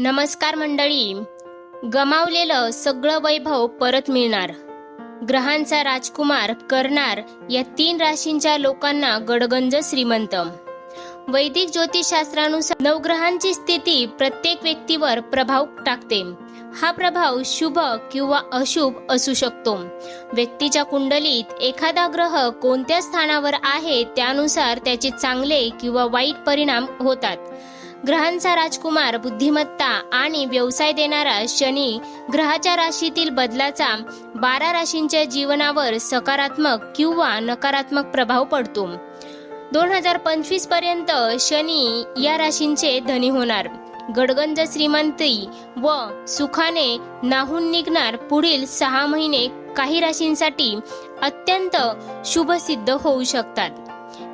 नमस्कार मंडळी. गमावलेलं सगळं वैभव परत मिळणार. ग्रहांचा राजकुमार करणार या तीन राशींच्या लोकांना गडगंज श्रीमंत. वैदिक ज्योतिषशास्त्रानुसार नवग्रहांची स्थिती प्रत्येक व्यक्तीवर प्रभाव टाकते. हा प्रभाव शुभ किंवा अशुभ असू शकतो. व्यक्तीच्या कुंडलीत एखादा ग्रह कोणत्या स्थानावर आहे त्यानुसार त्याचे चांगले किंवा वाईट परिणाम होतात. ग्रहांचा राजकुमार बुद्धिमत्ता आणि व्यवसाय देणारा शनी ग्रहाच्या राशीतील बदलाचा बारा राशींच्या जीवनावर सकारात्मक किंवा नकारात्मक प्रभाव पडतो. दोन हजार पंचवीसपर्यंत शनी या राशींचे धनी होणार. गडगंज श्रीमंती व सुखाने नाहून निघणार पुढील सहा महिने काही राशींसाठी अत्यंत शुभसिद्ध होऊ शकतात.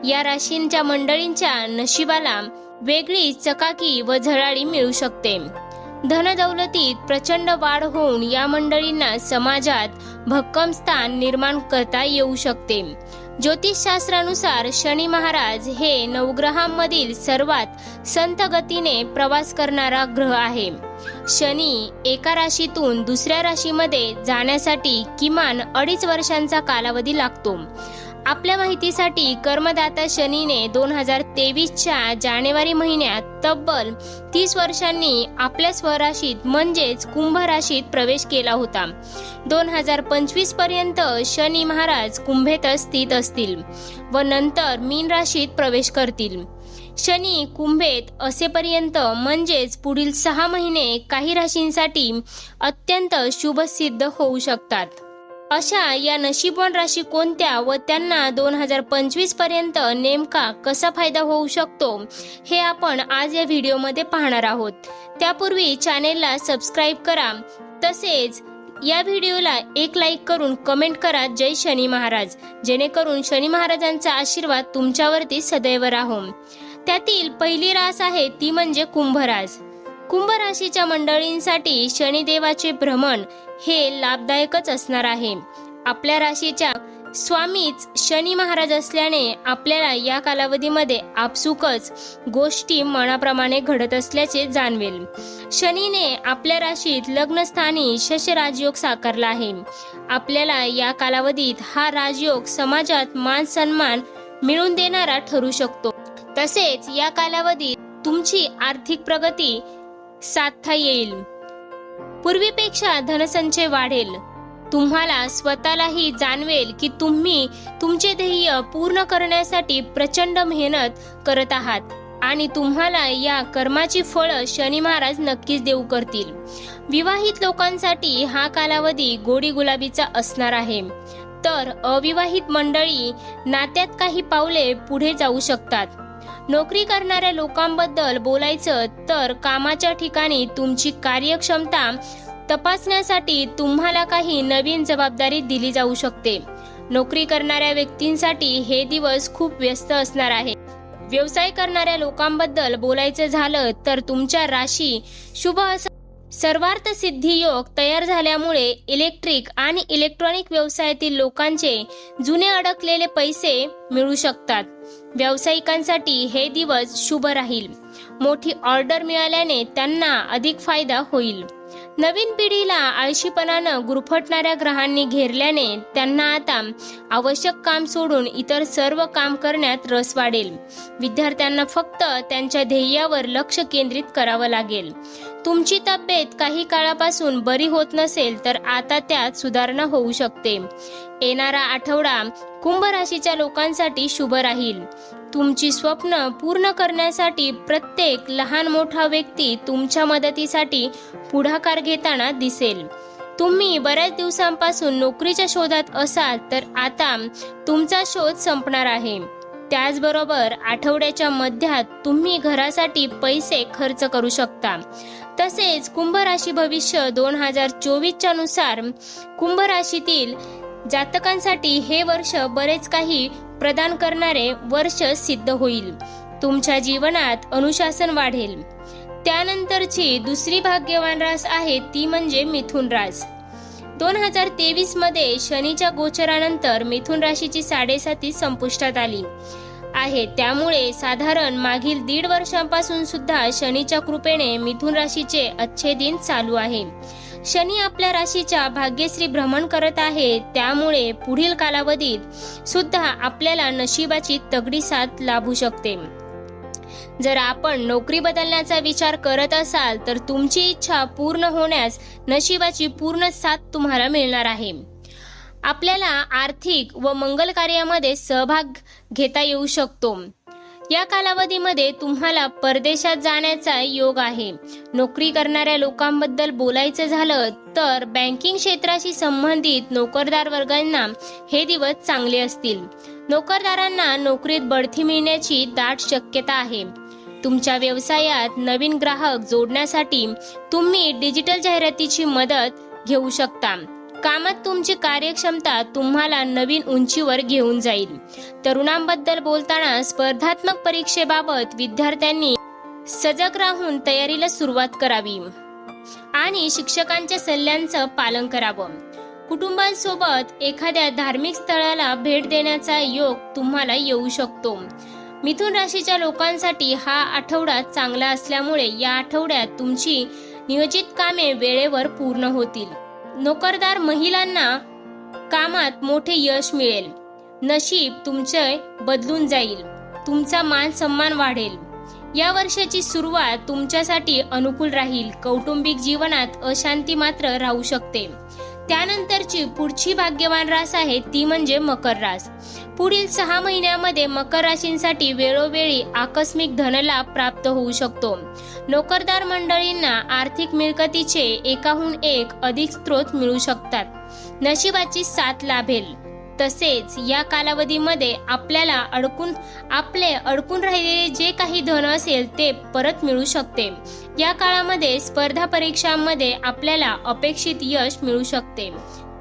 या राशींच्या मंडळींच्या नशिबाला वेगळी चकाकी व झळाळी मिळू शकते. धनदौलतीत प्रचंड वाढ होऊन या मंडळींना समाजात भक्कम स्थान निर्माण करता येऊ शकते. ज्योतिषशास्त्रानुसार शनी महाराज हे नवग्रहांमधील सर्वात संत गतीने प्रवास करणारा ग्रह आहे. शनी एका राशीतून दुसऱ्या राशीमध्ये जाण्यासाठी किमान अडीच वर्षांचा कालावधी लागतो. आपल्या माहितीसाठी कर्मदाता शनीने दोन हजार तेवीसच्या जानेवारी महिन्यात तब्बल तीस वर्षांनी आपल्या स्वराशीत म्हणजेच कुंभ राशीत प्रवेश केला होता. दोन हजार पंचवीसपर्यंत शनी महाराज कुंभेतच स्थित असतील व नंतर मीन राशीत प्रवेश करतील. शनी कुंभेत असेपर्यंत म्हणजेच पुढील सहा महिने काही राशींसाठी अत्यंत शुभसिद्ध होऊ शकतात. अशा या नशीबवान राशी कोणत्या व त्यांना दोन हजार पंचवीसपर्यंत नेमका कसा फायदा होऊ शकतो हे आपण आज या व्हिडिओमध्ये पाहणार आहोत. त्यापूर्वी चॅनेलला सबस्क्राईब करा. तसेच या व्हिडिओला एक लाईक करून कमेंट करा जय शनी महाराज. जेणेकरून शनी महाराजांचा आशीर्वाद तुमच्यावरती सदैव राहो. त्यातील पहिली रास आहे ती म्हणजे कुंभरास. कुंभ राशीच्या मंडळींसाठी शनिदेवाचे भ्रमण हे लाभदायकच असणार आहे. आपल्या राशीच्या स्वामीच शनी महाराज असल्याने आपल्याला या कालावधीमध्ये आपसुकच गोष्टी मनाप्रमाणे घडत असल्याचे जाणवेल. शनीने आपल्या राशीत लग्नस्थानी शश राजयोग साकारला आहे. आपल्याला या कालावधीत हा राजयोग समाजात मान सन्मान मिळवून देणारा ठरू शकतो. तसेच या कालावधीत तुमची आर्थिक प्रगती साधता येईल. पूर्वीपेक्षा धनसंचय वाढेल. तुम्हाला स्वतःलाही जाणवेल की तुम्ही तुमचे ध्येय पूर्ण करण्यासाठी प्रचंड मेहनत करत आहात आणि तुम्हाला या कर्माची फळं शनी महाराज नक्कीच देऊ करतील. विवाहित लोकांसाठी हा कालावधी गोडी गुलाबीचा असणार आहे. तर अविवाहित मंडळी नात्यात काही पावले पुढे जाऊ शकतात. नोकरी करणाऱ्या लोकांबद्दल बोलायचं तर कामाच्या ठिकाणी तुमची कार्यक्षमता तपासण्यासाठी तुम्हाला काही नवीन जबाबदारी दिली जाऊ शकते. नोकरी करणाऱ्या व्यक्तींसाठी हे दिवस खूप व्यस्त असणार आहे. व्यवसाय करणाऱ्या लोकांबद्दल बोलायचं झालं तर तुमच्या राशी शुभ असं सर्वार्थ सिद्धी योग तयार झाल्यामुळे इलेक्ट्रिक आणि इलेक्ट्रॉनिक व्यवसायातील लोकांचे जुने अडकलेले पैसे मिळू शकतात. व्यावसायिकांसाठी हे दिवस शुभ राहील. मोठी ऑर्डर मिळाल्याने त्यांना अधिक फायदा होईल. नवीन पिढीला आळशीपणानं गुरफटणाऱ्या ग्रहांनी घेरल्याने त्यांना आता आवश्यक काम सोडून इतर सर्व काम करण्यात रस वाढेल. विद्यार्थ्यांना फक्त त्यांच्या ध्येयावर लक्ष केंद्रित करावं लागेल. तुमची तब्येत काही काळापासून बरी होत नसेल तर आता त्यात सुधारणा होऊ शकते. येणारा आठवडा कुंभ राशीच्या लोकांसाठी शुभ राहील. तुमची स्वप्न पूर्ण करण्यासाठी प्रत्येक लहान मोठा व्यक्ती तुमच्या मदतीसाठी पुढाकार घेताना दिसेल. तुम्ही बऱ्याच दिवसांपासून नोकरीच्या शोधात असाल तर आता तुमचा शोध संपणार आहे. त्याचबरोबर आठवड्याच्या मध्यात तुम्ही घरासाठी पैसे खर्च करू शकता. तसेच कुंभ राशी भविष्य दोन हजार चोवीसच्या नुसार कुंभ राशीतील जातकांसाठी हे वर्ष बरेच काही प्रदान करणारे वर्ष सिद्ध होईल. तुमच्या जीवनात अनुशासन वाढेल. त्यानंतरची दुसरी भाग्यवान रास आहे ती म्हणजे मिथुन रास. दोन हजार तेवीसमध्ये शनीच्या गोचरानंतर मिथुन राशीची साडेसाती संपुष्टात आली. आहे. त्यामुळे साधारण मागील दीड वर्षांपासून सुद्धा शनीच्या कृपेने मिथुन राशीचे अच्छे दिन चालू आहे. शनी आपल्या राशीच्या भाग्यश्री भ्रमण करत आहे. त्यामुळे पुढील कालावधीत सुद्धा आपल्याला नशिबाची तगडी साथ लाभू शकते. जर आपण नोकरी बदलण्याचा विचार करत असाल तर तुमची इच्छा पूर्ण होण्यास नशिबाची पूर्ण साथ तुम्हाला मिळणार आहे. आपल्याला आर्थिक व मंगल कार्यामध्ये सहभाग घेता येऊ शकतो. या कालावधीमध्ये तुम्हाला परदेशात जाण्याचा योग आहे. नोकरी करणाऱ्या लोकांबद्दल बोलायचं झालं तर बँकिंग क्षेत्राशी संबंधित नोकरदार वर्गांना हे दिवस चांगले असतील. नोकरदारांना नोकरीत बढती मिळण्याची दाट शक्यता आहे. तुमच्या व्यवसायात नवीन ग्राहक जोडण्यासाठी तुम्ही डिजिटल जाहिरातीची मदत घेऊ शकता. कामात तुमची कार्यक्षमता तुम्हाला नवीन उंचीवर घेऊन जाईल. तरुणांबद्दल बोलताना स्पर्धात्मक परीक्षेबाबत विद्यार्थ्यांनी सजग राहून तयारीला सुरुवात करावी आणि शिक्षकांच्या सल्ल्यांचं पालन करावं. कुटुंबांसोबत एखाद्या धार्मिक स्थळाला भेट देण्याचा योग तुम्हाला येऊ शकतो. मिथुन राशीच्या लोकांसाठी हा आठवडा चांगला असल्यामुळे या आठवड्यात तुमची नियोजित कामे वेळेवर पूर्ण होतील. नोकरदार महिलांना कामात मोठे यश मिळेल. नशीब तुमचे बदलून जाईल. तुमचा मान सन्मान वाढेल. या वर्षाची सुरुवात तुमच्यासाठी अनुकूल राहील. कौटुंबिक जीवनात अशांती मात्र राहू शकते. त्यानंतरची पुढची भाग्यवान रास आहे ती म्हणजे मकर रास. पुढील सहा महिन्यामध्ये मकर राशींसाठी वेळोवेळी आकस्मिक धनलाभ प्राप्त होऊ शकतो. नोकरदार मंडळींना आर्थिक मिळकतीचे एकाहून एक अधिक स्रोत मिळू शकतात. नशिबाची साथ लाभेल. तसेच या कालावधीमध्ये आपल्याला अडकून आपले अडकून राहिलेले जे काही धन असेल ते परत मिळू शकते. या काळामध्ये स्पर्धा परीक्षांमध्ये आपल्याला अपेक्षित यश मिळू शकते.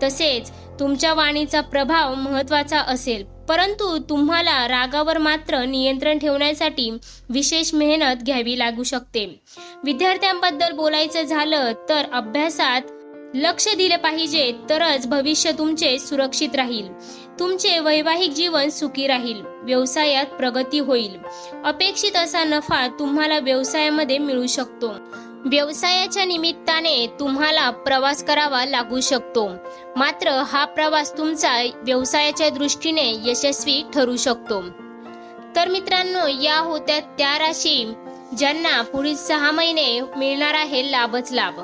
तसेच तुमच्या वाणीचा प्रभाव महत्त्वाचा असेल. परंतु तुम्हाला रागावर मात्र नियंत्रण ठेवण्यासाठी विशेष मेहनत घ्यावी लागू शकते. विद्यार्थ्यांबद्दल बोलायचं झालं तर अभ्यासात लक्ष दिले पाहिजे तरच भविष्य तुमचे सुरक्षित राहील. तुमचे वैवाहिक जीवन सुखी राहील. व्यवसायात प्रगती होईल. अपेक्षित असा नफा तुम्हाला व्यवसायामध्ये मिळू शकतो. व्यवसायाच्या निमित्ताने तुम्हाला प्रवास करावा लागू शकतो. मात्र हा प्रवास तुमचा व्यवसायाच्या दृष्टीने यशस्वी ठरू शकतो. तर मित्रांनो या होत्या त्या राशी ज्यांना पुढील सहा महिने मिळणार आहे लाभच लाभ.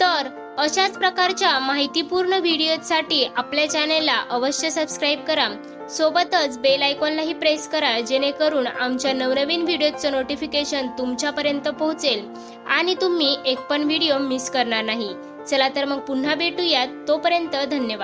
तर अशाच प्रकारच्या माहितीपूर्ण व्हिडिओसाठी आपल्या चॅनेलला अवश्य सबस्क्राईब करा. सोबतच बेल आयकॉनलाही प्रेस करा जेणेकरून आमच्या नवनवीन व्हिडिओचं नोटिफिकेशन तुमच्यापर्यंत पोहोचेल. आणि तुम्ही एक पण व्हिडिओ मिस करणार नाही. चला तर मग पुन्हा भेटूयात. तोपर्यंत धन्यवाद.